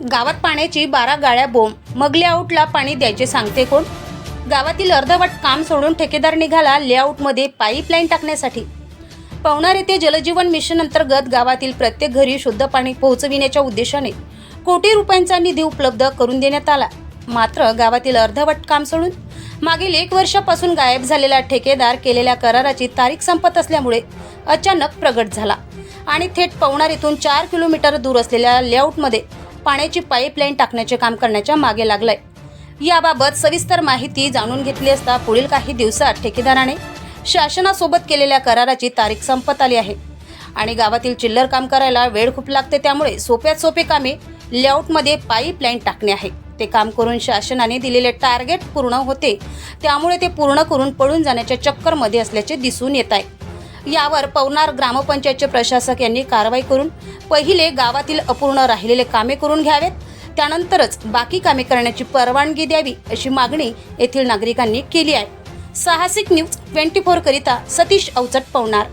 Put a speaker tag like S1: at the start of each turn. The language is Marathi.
S1: गावात पाण्याची बारा गाळ्या बोंब मग लेआउटला पाणी द्यायचे सांगते कोण? गावातील अर्धवट काम सोडून ठेकेदार निघाला लेआउटमध्ये पाईपलाईन टाकण्यासाठी. पवनार येथे जलजीवन मिशन अंतर्गत गावातील प्रत्येक घरी शुद्ध पाणी पोहोचविण्याच्या उद्देशाने कोटी रुपयांचा निधी उपलब्ध करून देण्यात आला. मात्र गावातील अर्धवट काम सोडून मागील एक वर्षापासून गायब झालेला ठेकेदार केलेल्या कराराची तारीख संपत असल्यामुळे अचानक प्रगट झाला. आणि थेट पवनार येथून चार किलोमीटर दूर असलेल्या लेआउटमध्ये पाण्याची पाईपलाईन टाकण्याचे काम करण्याच्या मागे लागलंय. याबाबत सविस्तर माहिती जाणून घेतली असता पुढील काही दिवसात ठेकेदाराने शासनासोबत केलेल्या कराराची तारीख संपत आली आहे. आणि गावातील चिल्लर काम करायला वेळ खूप लागते त्यामुळे सोप्यात सोपे कामे लेआउटमध्ये पाईपलाईन टाकणे आहे. ते काम करून शासनाने दिलेले टार्गेट पूर्ण होते त्यामुळे ते पूर्ण करून पळून जाण्याच्या चक्करमध्ये असल्याचे दिसून येत आहे. यावर पवनार ग्रामपंचायतचे प्रशासक यांनी कारवाई करून पहिले गावातील अपूर्ण राहिलेले कामे करून घ्यावेत. त्यानंतरच बाकी कामे करण्याची परवानगी द्यावी अशी मागणी येथील नागरिकांनी केली आहे. साहसिक न्यूज ट्वेंटी फोर करिता सतीश अवचट पवनार.